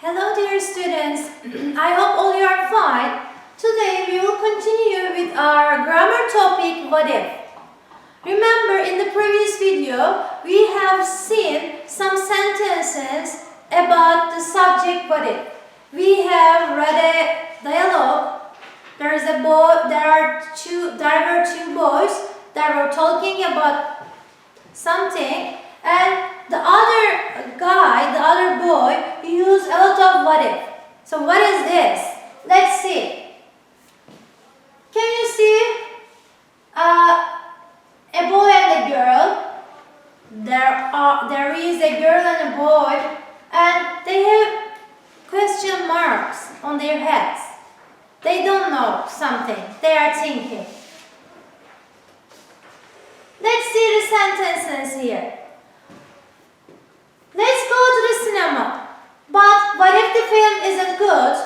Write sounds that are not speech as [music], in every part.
Hello, dear students. [clears throat] I hope all you are fine. Today we will continue with our grammar topic, what if. Remember, in the previous video, we have seen some sentences about the subject, what if. We have read a dialogue. There is a boy. There are two. There were two boys that were talking about something and the other guy, the other boy, used a lot of what if. So what is this? Let's see. Can you see uh, a boy and a girl? There are there is a girl and a boy and they have question marks on their heads. They don't know something. They are thinking. Let's see the sentences here. Let's go to the cinema. But what if the film isn't good?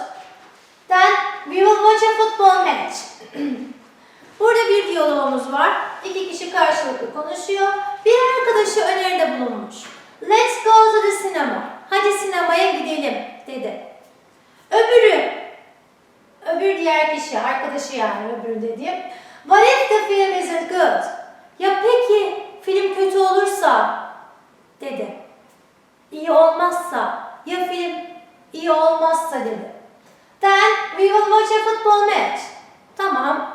Then we will watch a football match. [clears throat] Burada bir diyalogumuz var. İki kişi karşılıklı konuşuyor. Bir arkadaşı öneride bulunmuş. Let's go to the cinema. Hadi sinemaya gidelim dedi. Öbürü, öbür diğer kişi, arkadaşı yani öbürü dediğim. What if the film isn't good? Ya peki film kötü olursa? Dedi. İyi olmazsa, ya film iyi olmazsa dedi. Then we will watch a football match. Tamam,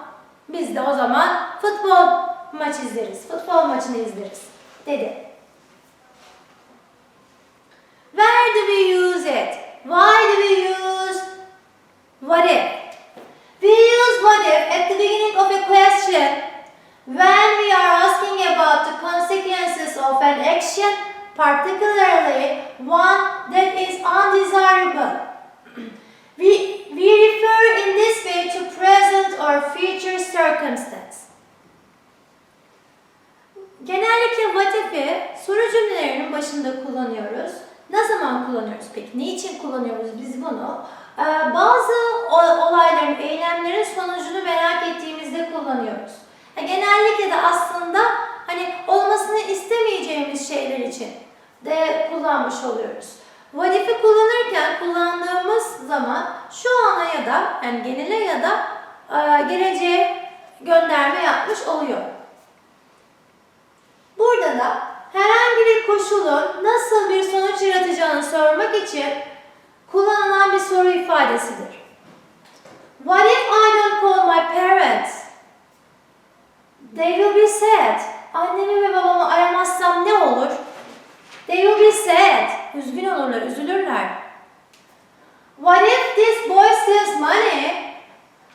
biz de o zaman futbol maç izleriz, futbol maçını izleriz dedi. Where do we use it? Why do we use what if? We use what if at the beginning of a question when we are asking about the consequences of an action, particularly one that is undesirable. We, we refer in this way to present or future circumstance. Genellikle what if'i soru cümlelerinin başında kullanıyoruz. Ne zaman kullanıyoruz peki? Niçin kullanıyoruz biz bunu? Ee, bazı olayların, eylemlerin sonucunu merak ettiğimizde kullanıyoruz. Ha, genellikle de aslında hani olmasını istemeyeceğimiz şeyler için de kullanmış oluyoruz. What if'i kullanırken kullandığımız zaman şu ana ya da yani genele ya da e, geleceğe gönderme yapmış oluyor. Burada da herhangi bir koşulun nasıl bir sonuç yaratacağını sormak için kullanılan bir soru ifadesidir. What if I don't call my parents? They will be sad. Annemi ve babamı aramazsam ne olur? They will be sad. Üzgün olurlar, üzülürler. What if this boy steals money?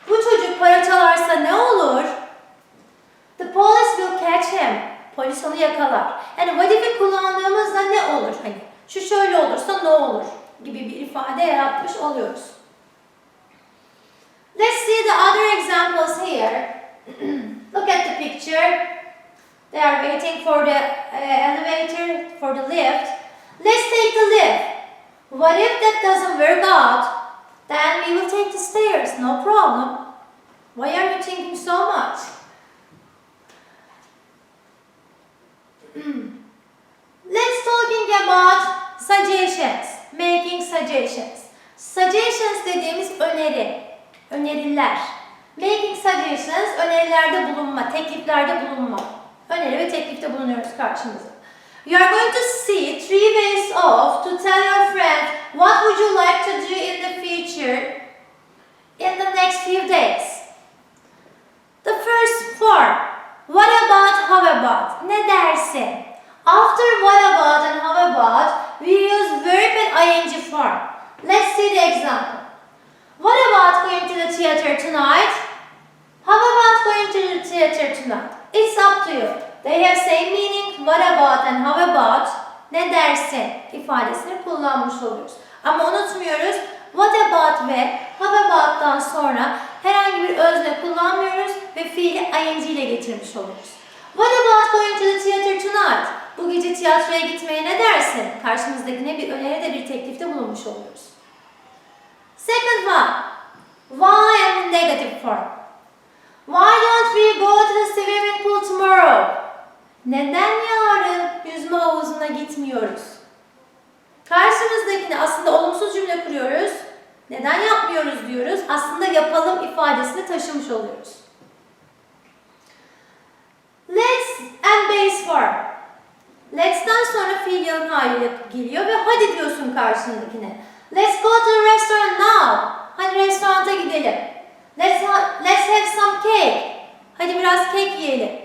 Bu çocuk para çalarsa ne olur? The police will catch him. Polis onu yakalar. Yani what if'i kullandığımızda ne olur? Hani şu şöyle olursa ne olur? gibi bir ifade yaratmış oluyoruz. Let's see the other examples here. [clears throat] Look at the picture. They are waiting for the uh, elevator, for the lift. Let's take the lift. What if that doesn't work out? Then we will take the stairs, no problem. Why are you thinking so much? [clears throat] Let's talking about suggestions, making suggestions. Suggestions dediğimiz öneri, öneriler. Making suggestions, önerilerde bulunma, tekliflerde bulunma. You are going to see three ways of to tell your friend what would you like to do in the future in the next few days. The first form. What about, how about? Ne? After what about and how about, we use verb and ing form. Let's see the example. What about going to the theater tonight? How about going to the theater tonight? It's up to you. They have same meaning, what about and how about, ne dersin ifadesini kullanmış oluyoruz. Ama unutmuyoruz, what about ve how about'tan sonra herhangi bir özne kullanmıyoruz ve fiili ing ile getirmiş oluyoruz. What about going to the theater tonight? Bu gece tiyatroya gitmeye ne dersin? Karşımızdakine bir öneride bir teklifte bulunmuş oluyoruz. Second one. Why and negative form. Why don't we go to the swimming pool tomorrow? Neden yarın yüzme havuzuna gitmiyoruz? Karşımızdakine aslında olumsuz cümle kuruyoruz. Neden yapmıyoruz diyoruz. Aslında yapalım ifadesini taşımış oluyoruz. Let's and base form. Let's'ten sonra fiil yalın haliyle geliyor ve hadi diyorsun karşındakine. Let's go to the restaurant now. Hadi restoranta gidelim. Let's, ha let's have some cake. Hadi biraz kek yiyelim.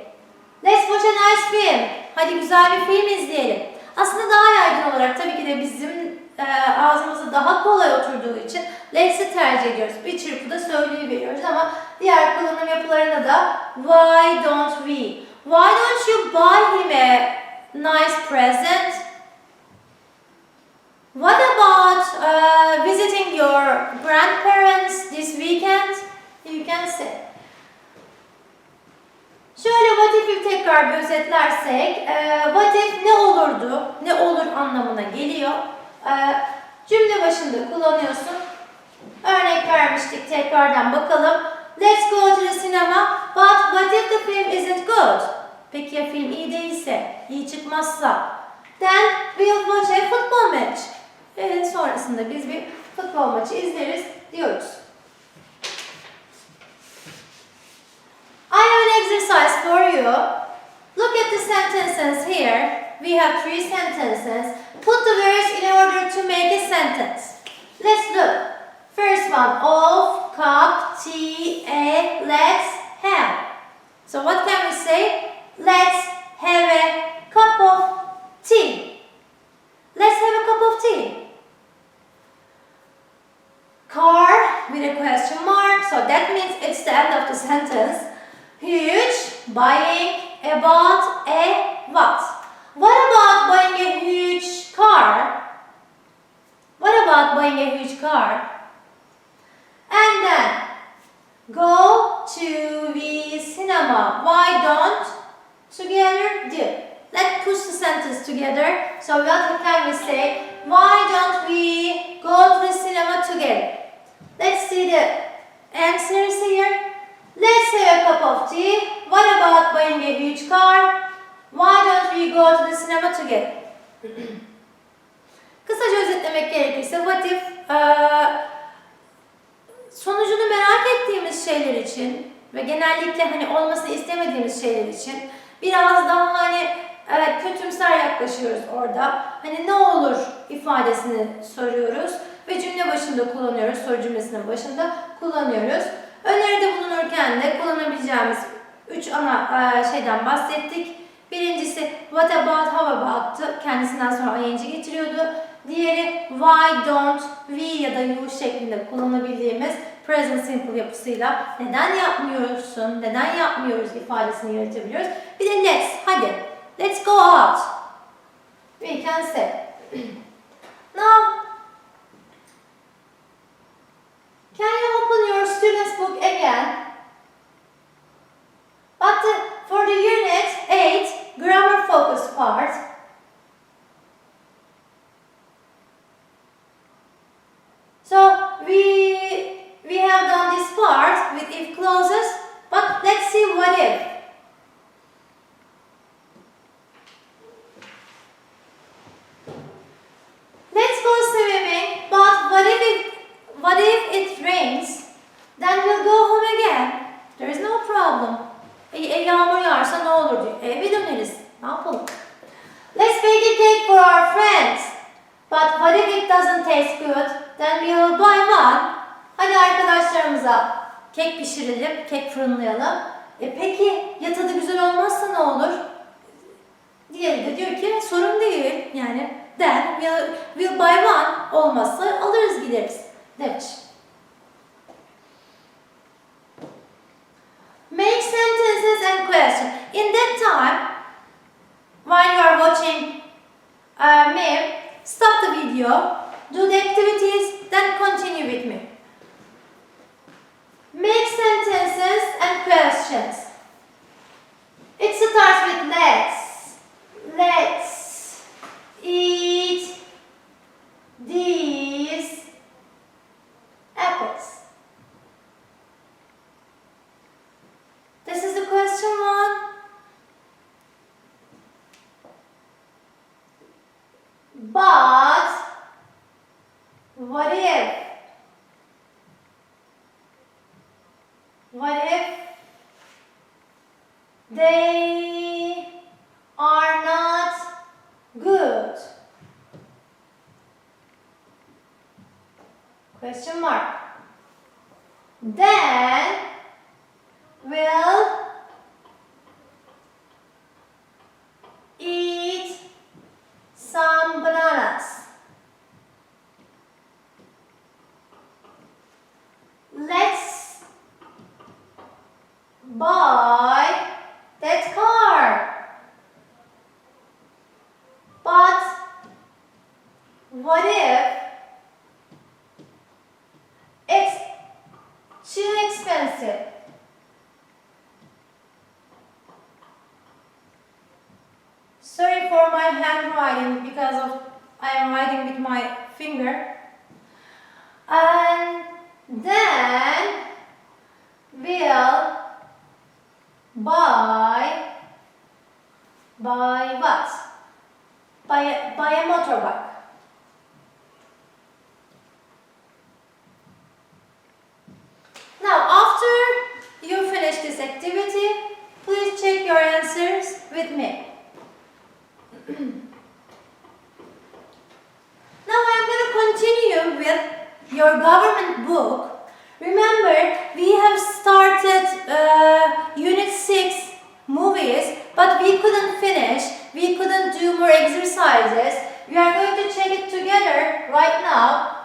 Let's watch a nice film. Hadi güzel bir film izleyelim. Aslında daha yaygın olarak tabii ki de bizim e, ağzımıza daha kolay oturduğu için let's'i tercih ediyoruz. Bir çırpıda söyleyiveriyoruz ama diğer kullanım yapılarında da why don't we? Why don't you buy him a nice present? What about uh, visiting your grandparents this weekend? You can say. Şöyle what if'i tekrar bir özetlersek, e, what if ne olurdu, ne olur anlamına geliyor. E, cümle başında kullanıyorsun. Örnek vermiştik tekrardan bakalım. Let's go to the cinema, but what if the film isn't good? Peki ya film iyi değilse, iyi çıkmazsa? Then we'll watch a football match. Ve sonrasında biz bir futbol maçı izleriz diyoruz. Look at the sentences here. We have three sentences. Put the words in order to make a sentence. Let's look. First one, of, cup, tea, a, let's have. So what can we say? Let's have a cup of tea. Let's have a cup of tea. Car with a question mark, so that means it's the end of the sentence. Huge, buying, about, a, what? What about buying a huge car? What about buying a huge car? And then, go to the cinema. Why don't together do? Let's push the sentence together. So what can we say? Why don't we go to the cinema together? Let's see the answers here. Let's have a cup of tea. What about buying a huge car? Why don't we go to the cinema together? [clears throat] Kısaca özetlemek gerekirse what if eee, sonucunu merak ettiğimiz şeyler için ve genellikle hani olmasını istemediğimiz şeyler için biraz daha hani evet kötümser yaklaşıyoruz orada. Hani ne olur ifadesini soruyoruz ve cümle başında kullanıyoruz. Soru cümlesinin başında kullanıyoruz. Öneride bulunurken de kullanabileceğimiz üç ana e, şeyden bahsettik. Birincisi what about, how about'tı. Kendisinden sonra ing getiriyordu. Diğeri why don't, we ya da you şeklinde kullanabildiğimiz present simple yapısıyla neden yapmıyorsun, neden yapmıyoruz ifadesini yaratabiliyoruz. Bir de let's, hadi. Let's go out. We can say. [clears throat] Now, can you open your student's book again? But the, for the unit 8 grammar focus part, so we we have done this part with if clauses, but let's see what if. Let's go swimming, but what if it what if it rains? Then we'll go home again. There is no problem. E, e, yağmur yağarsa ne olur diyor. E, eve döneriz. Ne yapalım? Let's bake a cake for our friends. But what if it doesn't taste good? Then we will buy one. Hadi arkadaşlarımıza kek pişirelim, kek fırınlayalım. E peki ya tadı güzel olmazsa ne olur? Diğeri de diyor ki sorun değil yani. Then we'll, we'll buy one. Olmazsa alırız gideriz. Demiş. Make sentences and questions. In that time, while you are watching uh, me, stop the video, do the activities, then continue with me. Make sentences and questions. It starts with let's. Let's eat these apples. This is the question one. But What if? What if they are not good? Question mark. Then will eat some bananas. Let's buy that car. But what if it's too expensive? Sorry for my handwriting because of I am writing with my finger. And then we'll buy buy what? Buy a, buy a motorbike. Now after you finish this activity, please check your answers with me. Now I'm going to continue with your government book. Remember, we have started uh, Unit 6 movies, but we couldn't finish. We couldn't do more exercises. We are going to check it together right now.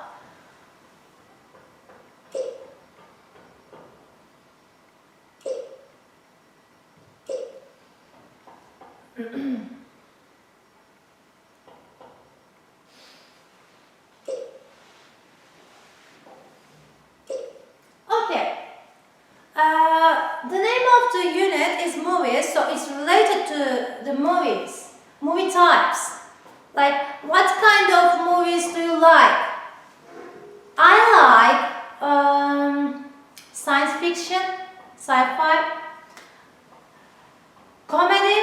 Okay. [clears throat] Uh, the unit is movies, so it's related to the movies, movie types. Like, what kind of movies do you like? I like um, science fiction, sci-fi, comedy,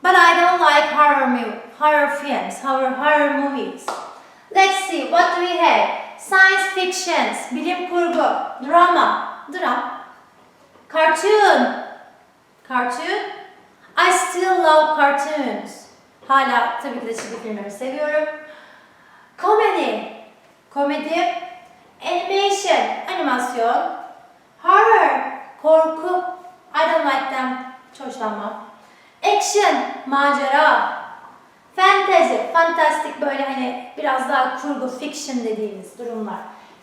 but I don't like horror horror films, horror horror movies. Let's see, what we have? Science fictions, bilim kurgu, drama, dram, cartoon, cartoon. I still love cartoons. Hala tabii ki de çizgi filmleri seviyorum. Comedy, komedi, animation, animasyon, horror, korku. I don't like them, hoşlanmam. Action, macera, fantasy, fantastik böyle hani biraz daha kurgu, fiction dediğimiz durumlar.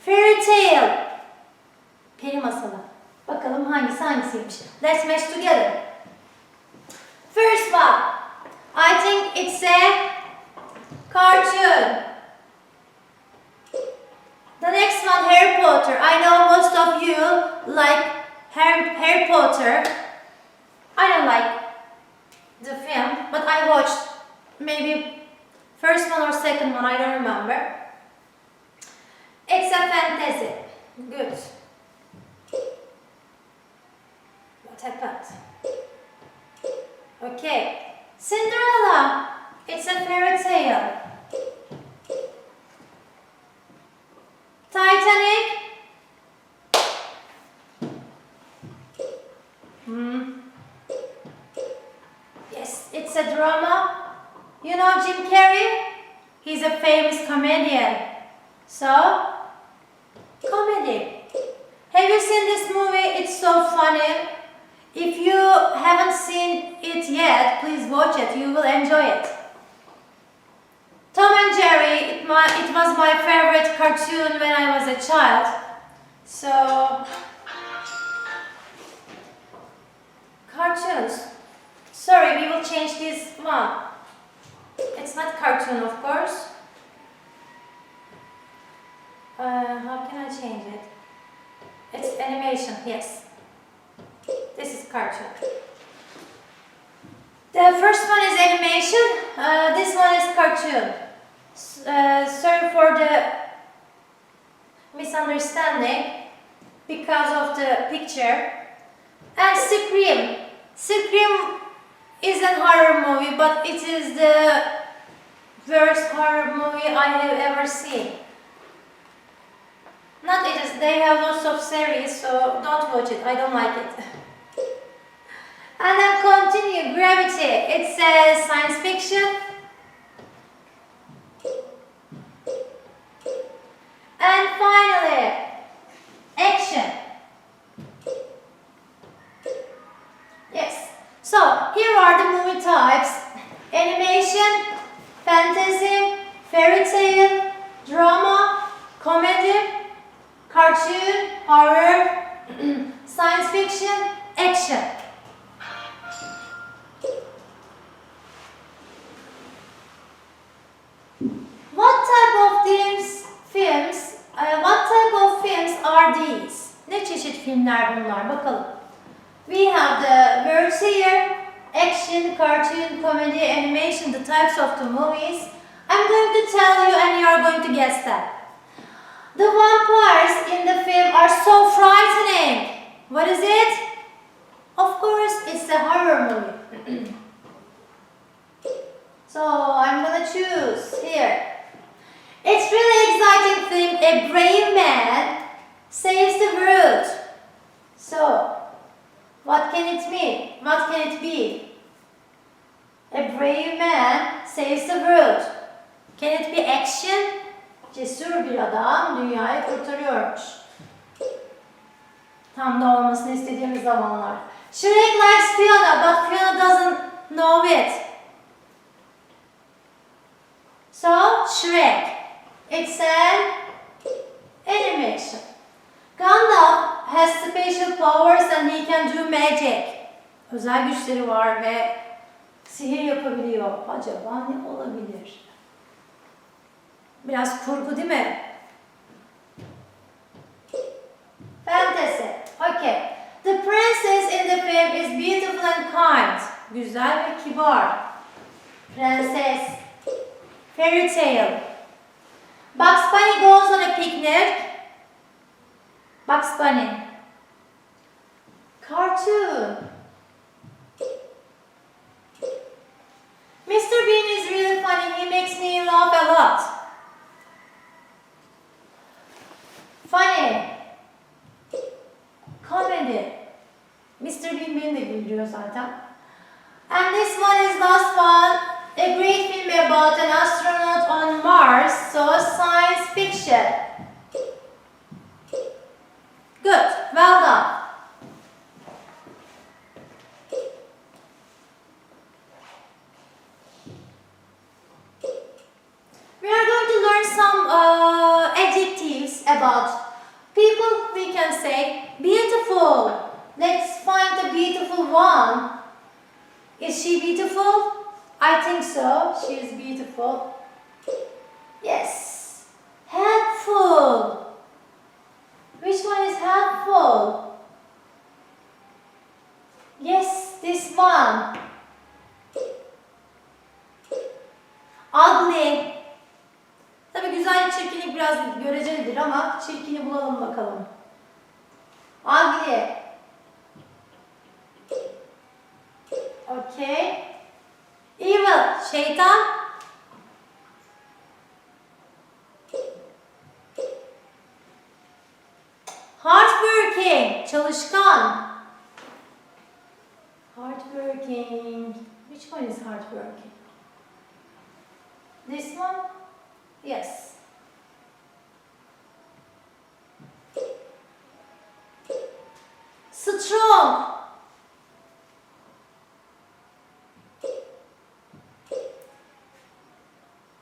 Fairy tale, peri masalı. Bakalım hangisi hangisiymiş. Let's match together. First one, I think it's a cartoon. The next one, Harry Potter. I know most of you like Harry, Harry Potter. I don't like the film, but I watched maybe first one or second one, I don't remember. It's a fantasy. Good. What happened? Okay. Cinderella. It's a fairy tale. Titanic. Hmm. Yes, it's a drama. You know Jim Carrey? He's a famous comedian. So, comedy. Have you seen this movie? It's so funny. If you haven't seen it yet, please watch it. You will enjoy it. Tom and Jerry, it, my, it was my favorite cartoon when I was a child. So, cartoons. Sorry, we will change this one. It's not cartoon, of course. Uh, how can I change it? It's animation, yes. This is cartoon. The first one is animation, uh, this one is cartoon. Uh, sorry for the misunderstanding because of the picture. And Scream. Scream is a horror movie, but it is the worst horror movie I have ever seen. Not it is. They have lots of series, so don't watch it. I don't like it. [laughs] And then continue. Gravity. It says science fiction. And finally, action. Yes. So here are the movie types: animation, fantasy, fairy tale, drama, comedy, cartoon, horror, [clears throat] science fiction, action. What type of films, films, uh, what type of films are these? Ne çeşit filmler bunlar bakalım. We have the words here, action, cartoon, comedy, animation, the types of the movies. I'm going to tell you and you are going to guess that. The vampires in the film are so frightening. What is it? Of course, it's a horror movie. [clears throat] so I'm gonna choose here. It's really exciting film. A brave man saves the world. So, what can it mean? What can it be? A brave man saves the world. Can it be action? Cesur bir adam dünyayı kurtarıyormuş. Tam da olmasını istediğimiz zamanlar. Shrek likes Fiona, but Fiona doesn't know it. So, Shrek. It's an animation. Gandalf has special powers and he can do magic. Özel güçleri var ve sihir yapabiliyor. Acaba ne olabilir? Biraz kurgu değil mi? Fantasy. Okay. The princess in the film is beautiful and kind. Güzel ve kibar. Prenses. Fairy tale. Bugs Bunny goes on a picnic. Bugs Bunny. Cartoon. Mr. Bean is really funny. He makes me laugh a lot. Funny. Comedy. Mr. Bean beni de güldürüyor zaten. And this one is last one. A great film about an astronaut on Mars. So a science fiction. Good. Well done. We are going to learn some uh, adjectives about people. We can say beautiful. Let's find the beautiful one. Is she beautiful? I think so. She is beautiful. Yes. Helpful. Which one is helpful? Yes, this one. Ugly. Tabii güzel çirkinlik biraz görecelidir ama çirkini bulalım bakalım. Ugly. Okay. Evil, şeytan. Hardworking, çalışkan. Hardworking. Which one is hardworking? This one? Yes. Strong.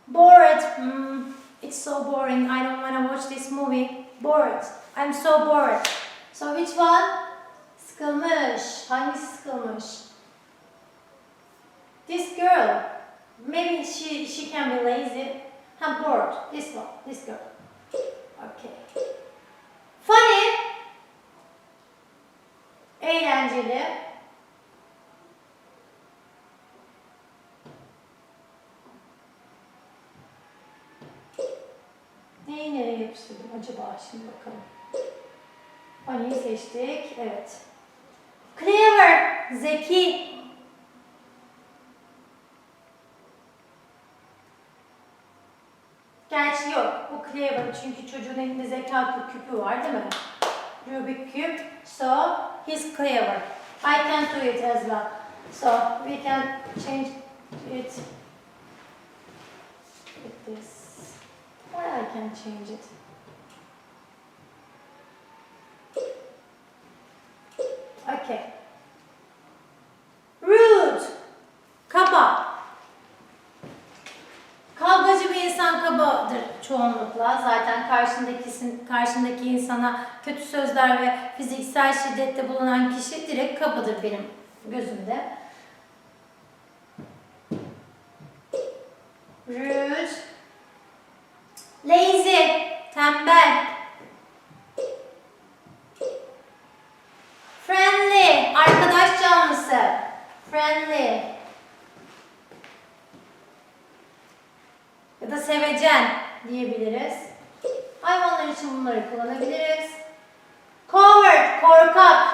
Bored. Mm, it's so boring. I don't want to watch this movie. Bored. I'm so bored. So which one? Sıkılmış. Hangisi sıkılmış? This girl. Maybe she she can be lazy. I'm bored. This one. This girl. Okay. Funny. Eğlenceli. Neyi nereye yapıştırdım acaba şimdi bakalım. Funny'yi seçtik. Evet. Clever. Zeki. Gerçi yok. Bu clever çünkü çocuğun elinde zeka küpü var değil mi? Rubik cube. So he's clever. I can't do it as well. So we can change it with this. Or I can change it. Okay. Rude. Kaba. Kavgacı bir insan kabadır çoğunlukla. Zaten karşındakisin, karşındaki insana kötü sözler ve fiziksel şiddette bulunan kişi direkt kabadır benim gözümde. Bunları kullanabiliriz. Coward, korkak.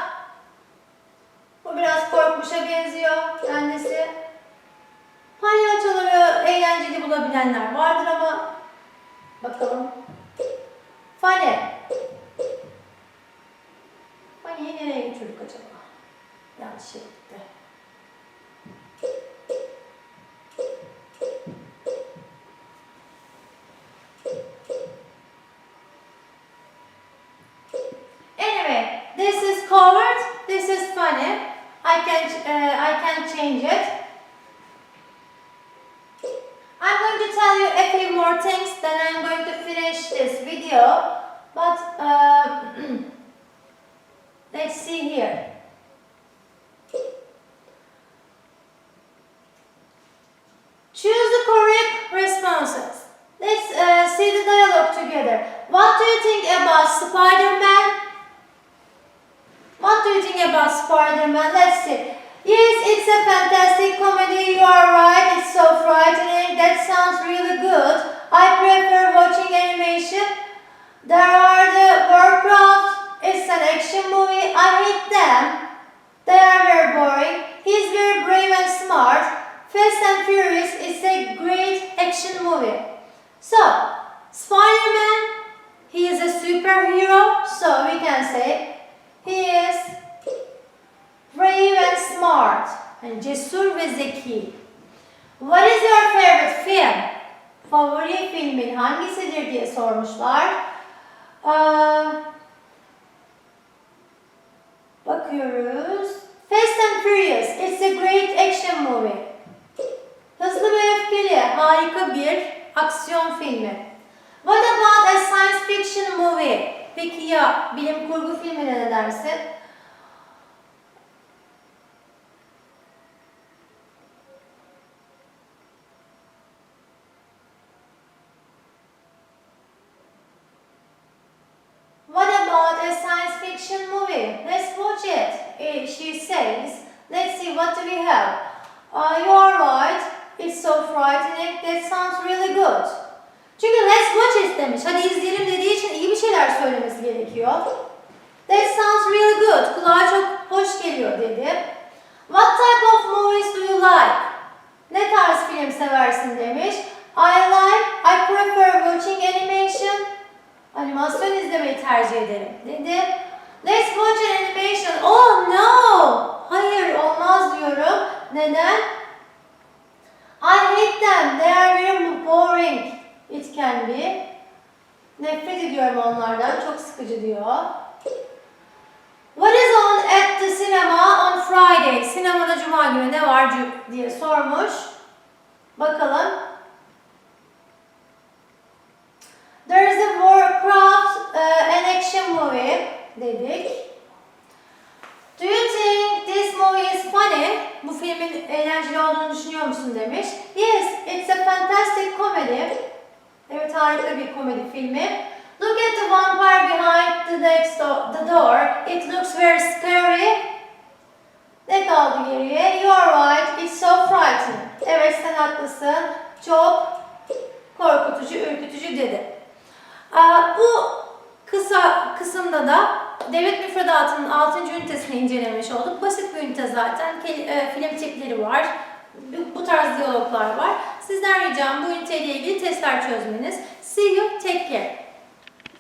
Bu biraz korkmuşa benziyor kendisi. Palyaçoları eğlenceli bulabilenler vardır ama bakalım. Funny. Funny'yi nereye götürdük acaba? Yanlış gitti. Think about Spider-Man? What do you think about Spider-Man? Let's see. Yes, it's a fantastic comedy. You are right. It's so frightening. That sounds really good. I prefer watching animation. There are the Warcraft. It's an action movie. I hate them. They are very boring. He's very brave and smart. Fast and Furious is a great action movie. So, Spider-Man, he is a superhero, so we can say he is brave and smart. Yani cesur ve zeki. What is your favorite film? Favori filmin hangisidir diye sormuşlar. Aa, bakıyoruz. Fast and Furious, it's a great action movie. Hızlı ve Öfkeli, harika bir aksiyon filmi. What about a science fiction movie? Peki ya bilim kurgu filmine ne dersin? What about a science fiction movie? Let's watch it. Eh, She says, let's see what do we have. Uh, you are right. It's so frightening. That sounds really good. Çünkü let's watch it demiş. Hadi izleyelim dediği için iyi bir şeyler söylemesi gerekiyor. That sounds really good. Kulağa çok hoş geliyor dedi. What type of movies do you like? Ne tarz film seversin demiş. I like, I prefer watching animation. Animasyon izlemeyi tercih ederim dedi. Let's watch an animation. Oh no! Hayır olmaz diyorum. Neden? I hate them. They are very boring. It can be. Nefret ediyorum onlardan. Çok sıkıcı diyor. What is on at the cinema on Friday? Sinemada cuma günü ne var diye sormuş. Bakalım. There is a Warcraft uh, an action movie dedik. Do you think this movie is funny? Bu filmin eğlenceli olduğunu düşünüyor demiş. Yes, it's a fantastic comedy. Evet harika bir komedi filmi. Look at the vampire behind the next do- the door. It looks very scary. Ne kaldı geriye? You are right. It's so frightening. Evet sen haklısın. Çok korkutucu, ürkütücü dedi. Aa, bu kısa kısımda da devlet müfredatının 6. ünitesini incelemiş olduk. Basit bir ünite zaten. E, film tipleri var. Bu- tarz diyaloglar var. Sizden ricam bu üniteyle ilgili testler çözmeniz. See you. Take care.